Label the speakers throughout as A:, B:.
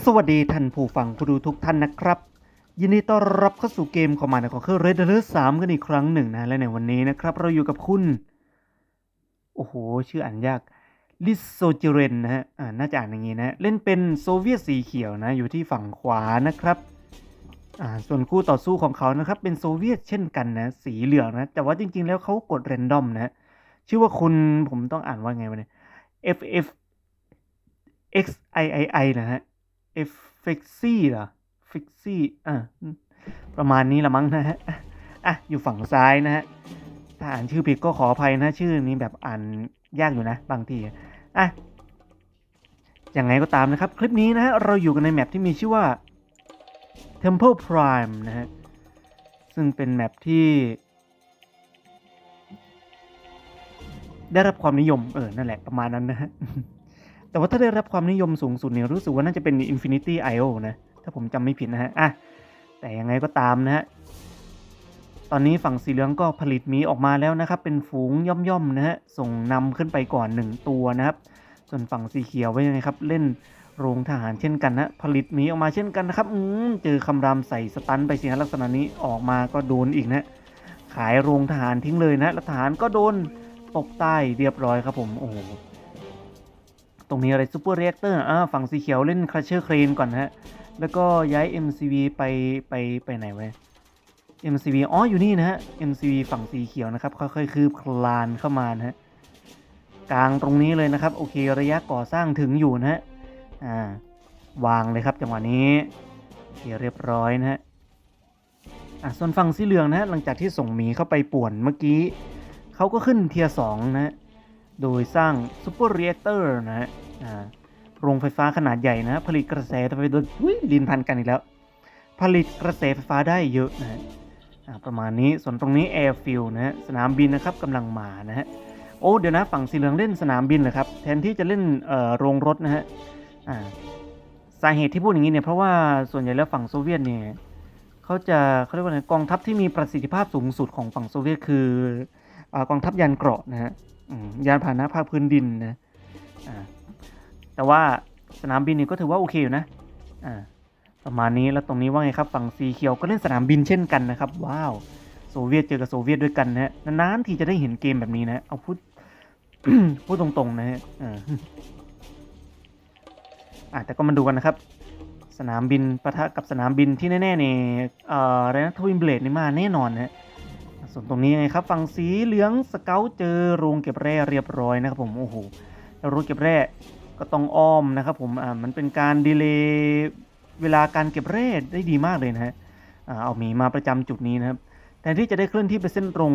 A: สวัสดีท่านผู้ฟังผู้ดูทุกท่านนะครับ ยินดีต้อนรับเข้าสู่เกมของมันของเครื่อง Red Alert 3กันอีกครั้งหนึ่งนะ และในวันนี้นะครับ เราอยู่กับคุณ โอ้โห ชื่ออ่านยากลิโซจิเรนนะฮะอ่าน่าจะอ่านอย่างนี้นะ เล่นเป็นโซเวียตสีเขียวนะ อยู่ที่ฝั่งขวานะครับอ่าส่วนคู่ต่อสู้ของเขานะครับ เป็นโซเวียตเช่นกันนะ สีเหลืองนะ แต่ว่าจริง ๆ แล้วเขากดเรนดอมนะชื่อว่าคุณผมต้องอ่านว่าไงวะเนี่ย F F X I I I นะฮะ เอฟเฟกซี่เหรอฟิกซี่อ่าประมาณนี้ละมั้งนะฮะอะอยู่ฝั่งซ้ายนะฮะถ้าอ่านชื่อผิดก็ขออภัยนะชื่อนี้แบบอ่านยากอยู่นะ บางทีอะยังไงก็ตามนะครับ คลิปนี้นะฮะเราอยู่กันในแมปที่มีชื่อว่า Temple Prime นะฮะซึ่งเป็นแมปที่ ได้รับความนิยมเออนั่นแหละประมาณนั้นนะฮะ แต่ว่าถ้าได้รับความนิยมสูงสุดเนี่ยรู้สึกว่าน่าจะเป็น Infinity IO นะ ถ้าผมจำไม่ผิดนะฮะ อะ แต่ยังไงก็ตามนะฮะ ตอนนี้ฝั่งสีเหลืองก็ผลิตหมีออกมาแล้วนะครับ เป็นฝูงย่อมๆนะฮะ ส่งนำขึ้นไปก่อน 1 ตัวนะครับ ส่วนฝั่งสีเขียวไว้ยังไงครับ เล่นโรงทหารเช่นกันนะ ผลิตหมีออกมาเช่นกันนะครับ อืมเจอคำรามใส่สตันไปสิฮะลักษณะนี้ออกมาก็โดนอีกนะ ขายโรงทหารทิ้งเลยนะแล้วทหารก็โดนตกใต้เรียบร้อยครับผม โอ้โห รงนี้อะไรซูเปอร์เรียกเตอร์อ่าฝั่งสีเขียวเล่นคราเชอร์เครนก่อนนะฮะ แล้วก็ย้าย MCV ไปไปไปไหนไว้ MCV อ๋ออยู่นี่นะฮะ MCV ฝั่งสีเขียวนะครับค่อยๆคืบคลานเข้ามานะฮะกลางตรงนี้เลยนะครับ โอเคระยะก่อสร้างถึงอยู่นะฮะอ่าวางเลยครับจังหวะนี้โอเคเรียบร้อยนะฮะอะส่วนฝั่งสีเหลืองนะฮะหลังจากที่ส่งหมีเข้าไปป่วนเมื่อกี้เขาก็ขึ้นเทียร์สองนะฮะ โดยสร้างซูเปอร์เรียเตอร์นะฮะอ่าโรงไฟฟ้าขนาดใหญ่นะผลิตกระแสไฟโดยอุ๊ยลินพันกันอีกแล้ว ผลิตกระแสไฟฟ้าได้เยอะนะฮะอ่าประมาณนี้ส่วนตรงนี้แอร์ฟิลนะฮะสนามบินนะครับกำลังมานะฮะโอ้เดี๋ยวนะฝั่งสีเหลืองเล่นสนามบินเหรอครับแทนที่จะเล่นเอ่อโรงรถนะฮะอ่าสาเหตุที่พูดอย่างนี้เนี่ยเพราะว่าส่วนใหญ่แล้วฝั่งโซเวียตเนี่ยเขาจะเขาเรียกว่าไงกองทัพที่มีประสิทธิภาพสูงสุดของฝั่งโซเวียตคืออากองทัพยานเกราะนะฮะ ยานพาหนะภาคพื้นดินนะแต่ว่าสนามบินนี่ก็ถือว่าโอเคอยู่นะประมาณนี้แล้วตรงนี้ว่าไงครับฝั่งสีเขียวก็เล่นสนามบินเช่นกันนะครับ ว้าว โซเวียตเจอกับโซเวียตด้วยกันนะฮะนานๆทีจะได้เห็นเกมแบบนี้นะเอาพูดพูดตรงๆนะฮะอ่าแต่ก็มาดูกันนะครับ สนามบินปะทะกับสนามบินที่แน่ๆเนี่ยเอ่ออะไรนะทวินเบลดนี่มาแน่นอนนะฮะ ส่วนตรงนี้ไงครับฝั่งสีเหลืองสเกลเจอโรงเก็บแร่เรียบร้อยนะครับผมโอ้โหแล้วโรงเก็บแร่ก็ต้องอ้อมนะครับผมอ่ามันเป็นการดีเลย์เวลาการเก็บแร่ได้ดีมากเลยนะฮะอ่าเอาหมีมาประจำจุดนี้นะครับแทนที่จะได้เคลื่อนที่ไปเส้นตรง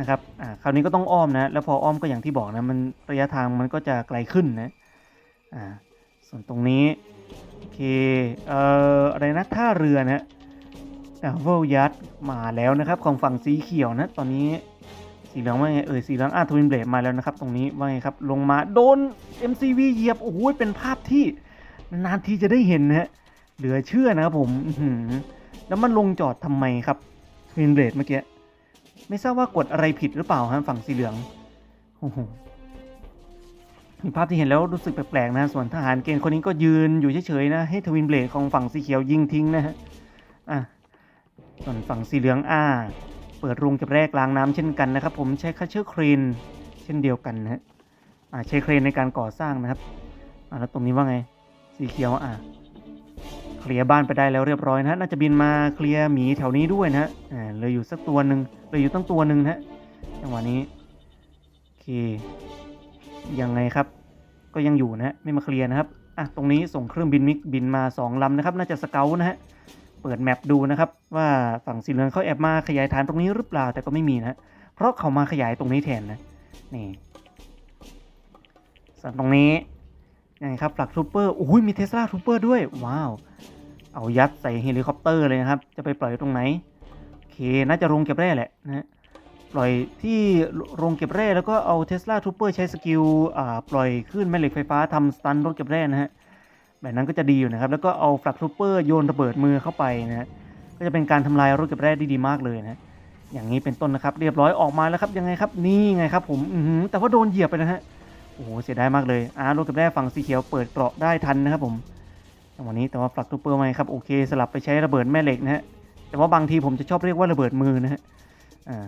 A: นะครับอ่าคราวนี้ก็ต้องอ้อมนะแล้วพออ้อมก็อย่างที่บอกนะมันระยะทางมันก็จะไกลขึ้นนะอ่าส่วนตรงนี้โอเคเอ่ออะไรนะท่าเรือนะ เวลยัดมาแล้วนะครับ ของฝั่งสีเขียวนะ ตอนนี้สีเหลืองว่าไงเออสีเหลืองอาทวินเบลดมาแล้วนะครับ ตรงนี้ว่าไงครับ ลงมาโดน MCV เหยียบโอ้โหเป็นภาพที่นานทีจะได้เห็นนะฮะเหลือเชื่อนะครับผมแล้วมันลงจอดทำไมครับทวินเบลดเมื่อกี้ไม่ทราบว่ากดอะไรผิดหรือเปล่าฮะฝั่งสีเหลืองโอ้โหมีภาพที่เห็นแล้วรู้สึกแปลกๆนะส่วนทหารเกณฑ์คนนี้ก็ยืนอยู่เฉยๆนะให้ทวินเบลดของฝั่งสีเขียวยิงทิ้งนะฮะอะ ส่วนฝั่งสีเหลืองอ่าเปิดโรงเก็บแรกล้างน้ำเช่นกันนะครับ ผมใช้คัชเชอร์เครนเช่นเดียวกันนะฮะอ่าใช้เครนในการก่อสร้างนะครับอ่าแล้วตรงนี้ว่าไงสีเขียวอ่าเคลียร์บ้านไปได้แล้วเรียบร้อยนะฮะน่าจะบินมาเคลียร์หมีแถวนี้ด้วยนะฮะอ่าเหลยอยู่สักตัวหนึ่งเหลยอยู่ตั้งตัวหนึ่งนะจังหวะนี้โอเคยังไงครับ ก็ยังอยู่นะฮะไม่มาเคลียร์นะครับอะตรงนี้ส่งเครื่องบินมิกบินมาสองลำนะครับ น่าจะสเกลนะฮะ เปิดแมปดูนะครับ ว่าฝั่งสีเหลืองเขาแอบมาขยายฐานตรงนี้หรือเปล่าแต่ก็ไม่มีนะเพราะเขามาขยายตรงนี้แทนนะนี่ส่วนตรงนี้ยังไงครับฟลักทูเปอร์โอ้ยมีเทสลาทูเปอร์ด้วย ว้าว เอายัดใส่เฮลิคอปเตอร์เลยนะครับ จะไปปล่อยตรงไหนโอเคน่าจะโรงเก็บแร่แหละนะฮะปล่อยที่โรงเก็บแร่แล้วก็เอาเทสลาทูเปอร์ใช้สกิลปล่อยขึ้นแม่เหล็กไฟฟ้าทำสตันรถเก็บแร่นะฮะ แบบนั้นก็จะดีอยู่นะครับ แล้วก็เอาฟลักทูเปอร์โยนระเบิดมือเข้าไปนะฮะก็จะเป็นการทำลายรถเก็บแร่ได้ดีมากเลยนะอย่างนี้เป็นต้นนะครับ เรียบร้อยออกมาแล้วครับยังไงครับนี่ไงครับ ผมอือแต่ว่าโดนเหยียบไปนะฮะโอ้โหเสียดายมากเลยอ่ารถเก็บแร่ฝั่งสีเขียวเปิดเกราะได้ทันนะครับผมจังหวะนี้แต่ว่าฟลักทูเปอร์ไม่ครับโอเค สลับไปใช้ระเบิดแม่เหล็กนะฮะแต่ว่าบางทีผมจะชอบเรียกว่าระเบิดมือนะฮะอ่า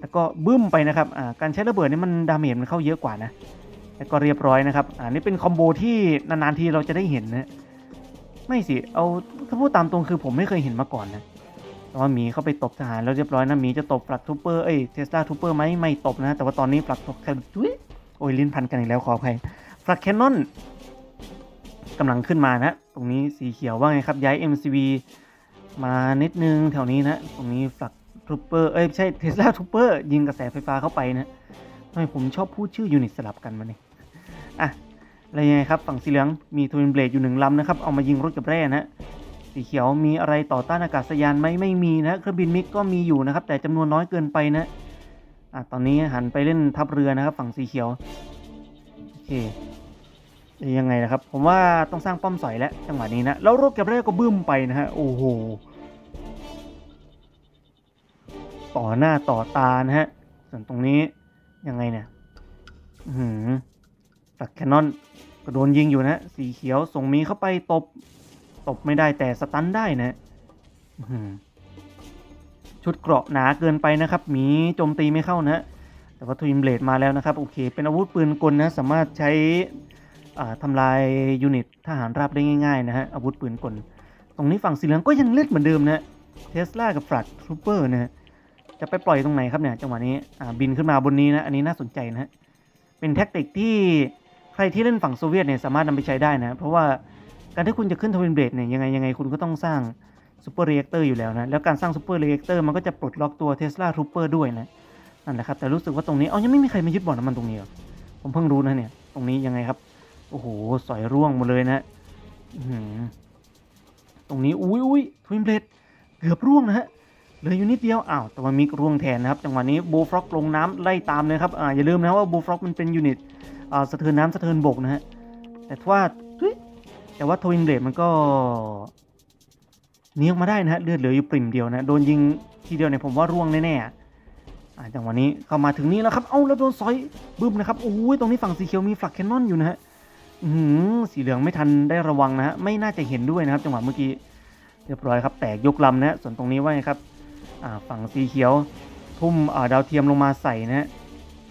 A: แล้วก็บึ้มไปนะครับอ่าการใช้ระเบิดนี่มันดาเมจมันเข้าเยอะกว่านะ แล้วก็เรียบร้อยนะครับอ่านี่เป็นคอมโบที่นานๆทีเราจะได้เห็นนะ ไม่สิ เอาถ้าพูดตามตรงคือผมไม่เคยเห็นมาก่อนนะต่ว่าหมีเข้าไปตบทหารแล้วเรียบร้อยนะหมีจะตบฟลักทูเปอร์เอ้ยเทสลาทูเปอร์ไหมไม่ตบนะ แต่ว่าตอนนี้ฟลักแคนจุ้ยโอ้ยลิ้นพันกันอีกแล้วขออภัยฟลักแคนนอนกำลังขึ้นมานะ ตรงนี้สีเขียวว่าไงครับ ย้าย MCV มานิดนึงแถวนี้นะ ตรงนี้ฟลักทูเปอร์เอ้ยไม่ใช่เทสลาทูเปอร์ยิงกระแสไฟฟ้าเข้าไปนะ ทำไมผมชอบพูดชื่อยูนิตสลับกันมาเนี่ยอะอะไรยังไงครับ ฝั่งสีเหลืองมีทวินเบลดอยู่หนึ่งลำนะครับ เอามายิงรถกับแร่นะสีเขียวมีอะไรต่อต้านอากาศยานไหมไม่มีนะเครื่องบินมิกก็มีอยู่นะครับ แต่จำนวนน้อยเกินไปนะอะตอนนี้หันไปเล่นทัพเรือนะครับ ฝั่งสีเขียวโอเคยังไงนะครับ ผมว่าต้องสร้างป้อมสอยแล้วจังหวะนี้นะแล้วรถเกับแร่ก็บึ้มไปนะฮะโอ้โหต่อหน้าต่อตานะฮะส่วนตรงนี้ ยังไงเนี่ยหือตักแคนนอนก็โดนยิงอยู่นะ สีเขียวส่งมีเข้าไปตบ ตบไม่ได้แต่สตันได้นะหือชุดเกราะหนาเกินไปนะครับหมีโจมตีไม่เข้านะ แต่ว่าทวินเบลดมาแล้วนะครับ โอเค เป็นอาวุธปืนกลนะ สามารถใช้อ่าทำลายยูนิตทหารราบได้ง่ายๆนะฮะอาวุธปืนกล ตรงนี้ฝั่งสีเหลืองก็ยังเลือดเหมือนเดิมนะเทสลากับฟลัดทรูเปอร์นะฮะ จะไปปล่อยตรงไหนครับเนี่ยจังหวะนี้บินขึ้นมาบนนี้นะอันนี้น่าสนใจนะฮะเป็นแท็กติกที่ใครที่เล่นฝั่งโซเวียตเนี่ยสามารถนำไปใช้ได้นะ เพราะว่าการที่คุณจะขึ้นทวินเบรดเนี่ยยังไงยังไงคุณก็ต้องสร้างซูเปอร์เรีแอคเตอร์อยู่แล้วนะ แล้วการสร้างซูเปอร์เรีแอคเตอร์มันก็จะปลดล็อกตัวเทสลาทูเปอร์ด้วยนะนั่นแหละครับ แต่รู้สึกว่าตรงนี้ เอายังไม่มีใครมายึดบ่อน้ำมันตรงนี้หรอผมเพิ่งรู้นะเนี่ย ตรงนี้ยังไงครับ โอ้โห สอยร่วงหมดเลยนะตรงนี้ อุ้ยอุ้ยทวินเบรดเกือบร่วงนะฮะ เหลืออยู่นิดเดียว อ้าวแต่ว่ามิกร่วงแทนนะครับ จังหวะนี้บูฟร็อกลงน้ำไล่ตามเลยครับ อ่า อย่าลืมนะว่าบูฟร็อกมันเป็นยูนิต อ่า สะเทินน้ำสะเทินบกนะฮะ แต่ว่าทุยแต่ว่าทวินเบลดมันก็หนีออกมาได้นะฮะ เลือดเหลืออยู่ปริ่มเดียวนะ โดนยิงทีเดียวเนี่ยผมว่าร่วงแน่ๆอ่าจังหวะนี้เข้ามาถึงนี้แล้วครับ เอ้าแล้วโดนซอยบึ้มนะครับ โอ้ย ตรงนี้ฝั่งสีเขียวมีฟลักแคนนอนอยู่นะฮะ อือหือสีเหลืองไม่ทันได้ระวังนะฮะ ไม่น่าจะเห็นด้วยนะครับ จังหวะเมื่อกี้ เรียบร้อยครับ แตกยกลำนะฮะ ส่วนตรงนี้ว่าไงครับ ฝั่งสีเขียว ทุ่มาดาวเทียมลงมาใส่นะฮะ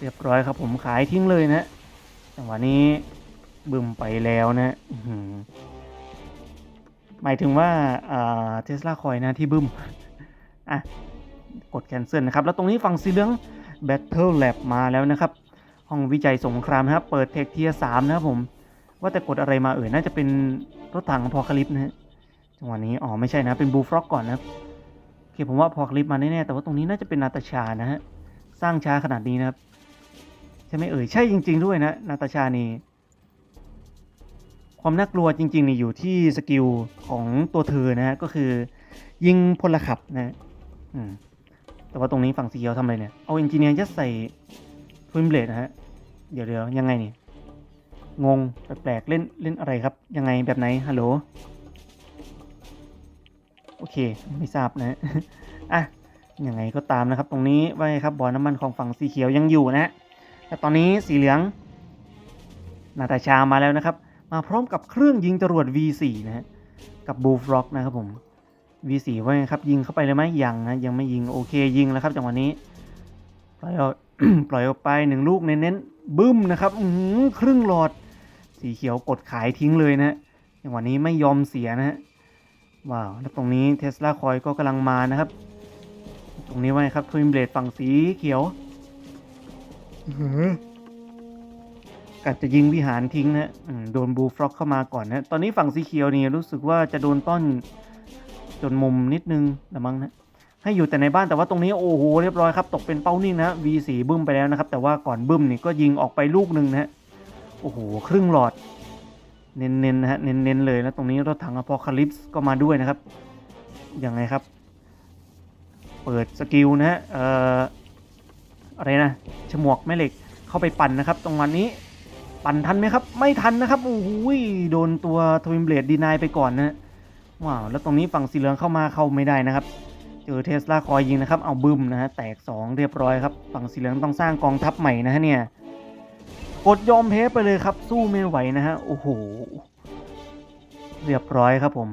A: เรียบร้อยครับผมขายทิ้งเลยนะจังหวะนี้บึมไปแล้วนะหหมายถึงว่าเทสลาคอยนะที่บึมอะกดแคนเซิลนะครับ แล้วตรงนี้ฝั่งสีเหลือง Battle Lab มาแล้วนะครับ ห้องวิจัยสงครามนะครับ เปิดเทคเทียสามนะครับผม ว่าแต่กดอะไรมาเอ่ยน่าจะเป็นรถถังพอคลิปนะฮะจังหวะนี้ อ๋อ ไม่ใช่นะ เป็นบูฟร็อกก่อนนะครับ โอเคผมว่าพอคลิปมาแน่ๆแต่ว่าตรงนี้น่าจะเป็นนาตาชานะฮะสร้างช้าขนาดนี้นะครับ ใช่ไหมเอ่ยใช่จริง ๆ ด้วยนะนาตาชานี่ความน่ากลัวจริงๆนี่อยู่ที่สกิลของตัวเธอนะฮะก็คือ ยิงพลขับนะฮะอืมแต่ว่าตรงนี้ฝั่งสีเขียวทำอะไรเนี่ย เอาเอนจิเนียร์จะใส่ทวินเบลดนะฮะ เดี๋ยวเดี๋ยวยังไงนี่ งง แปลกๆเล่นเล่นอะไรครับ ยังไงแบบไหน ฮัลโหล โอเค ไม่ทราบนะอะยังไงก็ตามนะครับ ตรงนี้ว่าครับบ่อน้ำมันของฝั่งสีเขียวยังอยู่นะแต่ตอนนี้สีเหลืองนาตาชามาแล้วนะครับ มาพร้อมกับเครื่องยิงจรวด V4 นะฮะกับบูฟร็อกนะครับผม V4 ว่าไงครับยิงเข้าไปเลยไหมยังนะยังไม่ยิงโอเคยิงแล้วครับจังหวะนี้ปล่อยออกปล่อยออกไปหนึ่งลูกเน้นๆบึ้มนะครับอืครึ่งหลอด สีเขียวกดขายทิ้งเลยนะฮะจังหวะนี้ไม่ยอมเสียนะฮะ ว้าว แล้วตรงนี้เทสลาคอยก็กำลังมานะครับ ตรงนี้ว่าไงครับทวินเบลดฝั่งสีเขียวกัดจะยิงวิหารทิ้งนะอืมโดนบูฟร็อกเข้ามาก่อนนะ ตอนนี้ฝั่งสีเขียวนี่รู้สึกว่าจะโดนต้อนจนมุมนิดนึงละมั้งนะ ให้อยู่แต่ในบ้านแต่ว่าตรงนี้โอ้โหเรียบร้อยครับ ตกเป็นเป้านิ่งนะ V4 บึ้มไปแล้วนะครับ แต่ว่าก่อนบึ้มนี่ก็ยิงออกไปลูกหนึ่งนะฮะโอ้โหครึ่งหลอด เน้นๆนะฮะเน้นๆเลยนะตรงนี้รถถังอพอคาลิปส์ก็มาด้วยนะครับยังไงครับ เปิดสกิลนะฮะเอ่ออะไรนะฉมวกแม่เหล็กเข้าไปปั่นนะครับ ตรงวันนี้ปั่นทันไหมครับ ไม่ทันนะครับโอ้โหโดนตัวทวินเบลดดีนายไปก่อนนะฮะว้าวแล้วตรงนี้ฝั่งสีเหลืองเข้ามาเข้าไม่ได้นะครับเจอเทสลาคอยยิงนะครับ เอาบึ้มนะฮะแตก 2 เรียบร้อยครับ ฝั่งสีเหลืองต้องสร้างกองทัพใหม่นะฮะเนี่ย กดยอมแพ้ไปเลยครับ สู้ไม่ไหวนะฮะ โอ้โห เรียบร้อยครับผม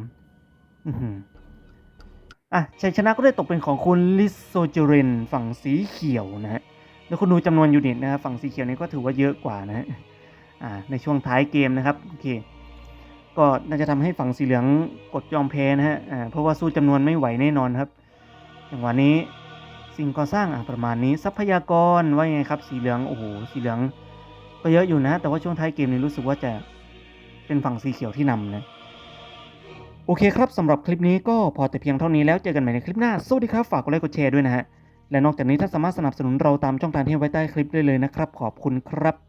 A: อะชัยชนะก็ได้ตกเป็นของคุณลิสโซเจเรนฝั่งสีเขียวนะฮะ แล้วคุณดูจำนวนยูนิตนะครับฝั่งสีเขียวนี้ก็ถือว่าเยอะกว่านะฮะอ่า ในช่วงท้ายเกมนะครับ โอเค ก็น่าจะทำให้ฝั่งสีเหลืองกดยอมแพ้นะฮะ อ่า เพราะว่าสู้จำนวนไม่ไหวแน่นอนครับจังวะนี้สิ่งก่อสร้างอะประมาณนี้ทรัพยากรว่าไงครับ สีเหลือง โอ้โห สีเหลือง ก็เยอะอยู่นะ แต่ว่าช่วงท้ายเกมนี้รู้สึกว่าจะเป็นฝั่งสีเขียวที่นำนะโอเคครับสำหรับคลิปนี้ก็พอแต่เพียงเท่านี้แล้วเจอกันใหม่ในคลิปหน้าสวัสดีครับ ฝากกดไลค์กดแชร์ด้วยนะฮะ และนอกจากนี้ถ้าสามารถสนับสนุนเราตามช่องทางที่ไว้ใต้คลิปได้เลยนะครับ ขอบคุณครับ